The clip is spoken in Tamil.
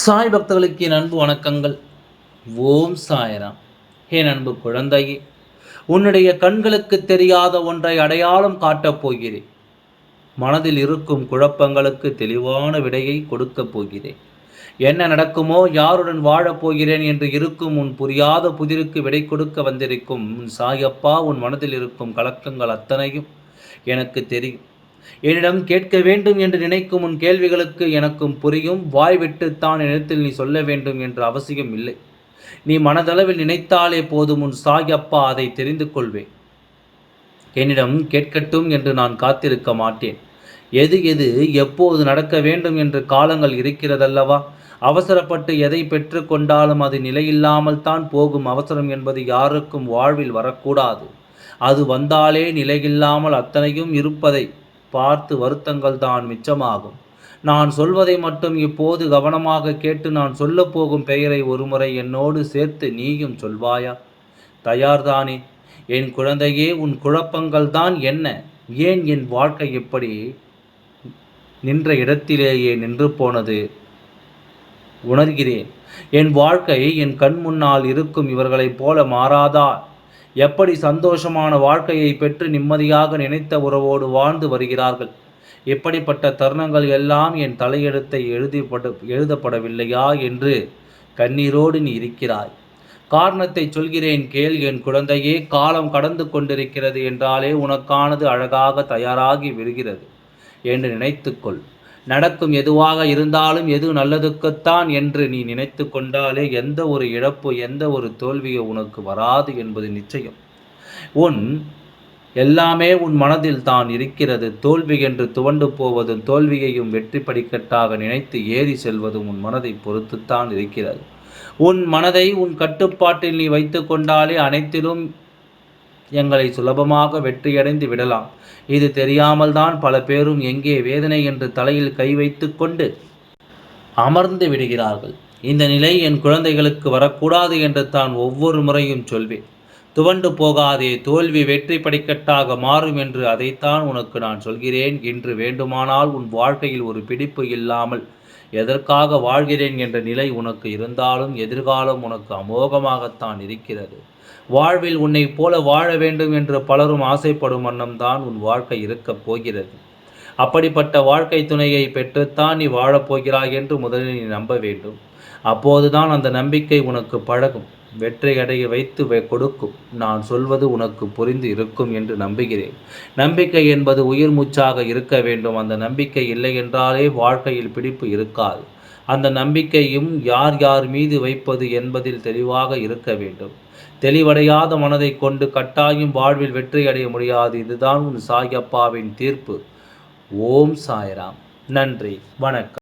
சாய் பக்தர்களுக்கு என் அன்பு வணக்கங்கள். ஓம் சாயராம். என் அன்பு குழந்தையே உன்னுடைய கண்களுக்கு தெரியாத ஒன்றை அடையாளம் காட்டப் போகிறேன். மனதில் இருக்கும் குழப்பங்களுக்கு தெளிவான விடையை கொடுக்கப் போகிறேன். என்ன நடக்குமோ யாருடன் வாழப் போகிறேன் என்று இருக்கும் உன் புரியாத புதிருக்கு விடை கொடுக்க வந்திருக்கும் உன் சாயப்பா உன் மனதில் இருக்கும் கலக்கங்கள் அத்தனையும் எனக்கு தெரியும். என்னிடம் கேட்க வேண்டும் என்று நினைக்கும் உன் கேள்விகளுக்கு எனக்கும் புரியும். வாய் விட்டுத்தான் இடத்தில் நீ சொல்ல வேண்டும் என்ற அவசியம் இல்லை. நீ மனதளவில் நினைத்தாலே போதும் உன் சாயப்பா அதை தெரிந்து கொள்வேன். என்னிடம் கேட்கட்டும் என்று நான் காத்திருக்க மாட்டேன். எது எது எப்போது நடக்க வேண்டும் என்று காலங்கள் இருக்கிறதல்லவா? அவசரப்பட்டு எதை பெற்றுக்கொண்டாலும் அது நிலையில்லாமல் தான் போகும் அவசரம் என்பது யாருக்கும் வாழ்வில் வரக்கூடாது. அது வந்தாலே நிலையில்லாமல் அத்தனையும் இருப்பதை பார்த்து வருத்தங்கள் தான் மிச்சமாகும். நான் சொல்வதை மட்டும் இப்போது கவனமாக கேட்டு நான் சொல்லப்போகும் பெயரை ஒருமுறை என்னோடு சேர்த்து நீயும் சொல்வாயா? தயார்தானே என் குழந்தையே உன் குழப்பங்கள் தான் என்ன? ஏன் என் வாழ்க்கை எப்படி நின்ற இடத்திலேயே நின்று போனது? உணர்கிறேன். என் வாழ்க்கை என் கண் முன்னால் இருக்கும் இவர்களைப் போல மாறாதா? எப்படி சந்தோஷமான வாழ்க்கையை பெற்று நிம்மதியாக நினைத்த உறவோடு வாழ்ந்து வருகிறார்கள்? இப்படிப்பட்ட தருணங்கள் எல்லாம் என் தலையெழுத்தை எழுதிப்பட எழுதப்படவில்லையா என்று கண்ணீரோடு நீ இருக்கிறாய். காரணத்தை சொல்கிறேன் கேள் என் குழந்தையே காலம் கடந்து கொண்டிருக்கிறது என்றாலே உனக்கானது அழகாக தயாராகி விடுகிறது என்று நினைத்துக்கொள். நடக்கும் எதுவாக இருந்தாலும் எது நல்லதுக்குத்தான் என்று நீ நினைத்து கொண்டாலே எந்த ஒரு இழப்பு எந்த ஒரு தோல்வியோ உனக்கு வராது என்பது நிச்சயம். உன் எல்லாமே உன் மனதில் தான் இருக்கிறது. தோல்வி என்று துவண்டு போவதும் தோல்வியையும் வெற்றி படிக்கட்டாக நினைத்து ஏறி செல்வதும் உன் மனதை பொறுத்துத்தான் இருக்கிறது. உன் மனதை உன் கட்டுப்பாட்டில் நீ வைத்து கொண்டாலே அனைத்திலும் எங்களை சுலபமாக வெற்றியடைந்து விடலாம். இது தெரியாமல் தான் பல பேரும் எங்கே வேதனை என்று தலையில் கை வைத்து கொண்டு அமர்ந்து விடுகிறார்கள். இந்த நிலை என் குழந்தைகளுக்கு வரக்கூடாது என்று தான் ஒவ்வொரு முறையும் சொல்வேன். துவண்டு போகாதே தோல்வி வெற்றி படிக்கட்டாக மாறும் என்று அதைத்தான் உனக்கு நான் சொல்கிறேன். என்று வேண்டுமானால் உன் வாழ்க்கையில் ஒரு பிடிப்பு இல்லாமல் எதற்காக வாழ்கிறேன் என்ற நிலை உனக்கு இருந்தாலும் எதிர்காலம் உனக்கு அமோகமாகத்தான் இருக்கிறது. வாழ்வில் உன்னை போல வாழ வேண்டும் என்று பலரும் ஆசைப்படும் வண்ணம்தான் உன் வாழ்க்கை இருக்கப் போகிறது. அப்படிப்பட்ட வாழ்க்கை துணையை பெற்றுத்தான் நீ வாழப்போகிறாய் என்று முதலில் நீ நம்ப வேண்டும். அப்போதுதான் அந்த நம்பிக்கை உனக்கு பழகும். வெற்றி அடைய வைத்து கொடுக்கும். நான் சொல்வது உனக்கு புரிந்து இருக்கும் என்று நம்புகிறேன். நம்பிக்கை என்பது உயிர் மூச்சாக இருக்க வேண்டும். அந்த நம்பிக்கை இல்லை என்றாலே வாழ்க்கையில் பிடிப்பு இருக்காது. அந்த நம்பிக்கையும் யார் யார் மீது வைப்பது என்பதில் தெளிவாக இருக்க வேண்டும். தெளிவடையாத மனதை கொண்டு கட்டாயம் வாழ்வில் வெற்றி அடைய முடியாது. இதுதான் உன் சாயப்பாவின் தீர்ப்பு. ஓம் சாய்ராம். நன்றி. வணக்கம்.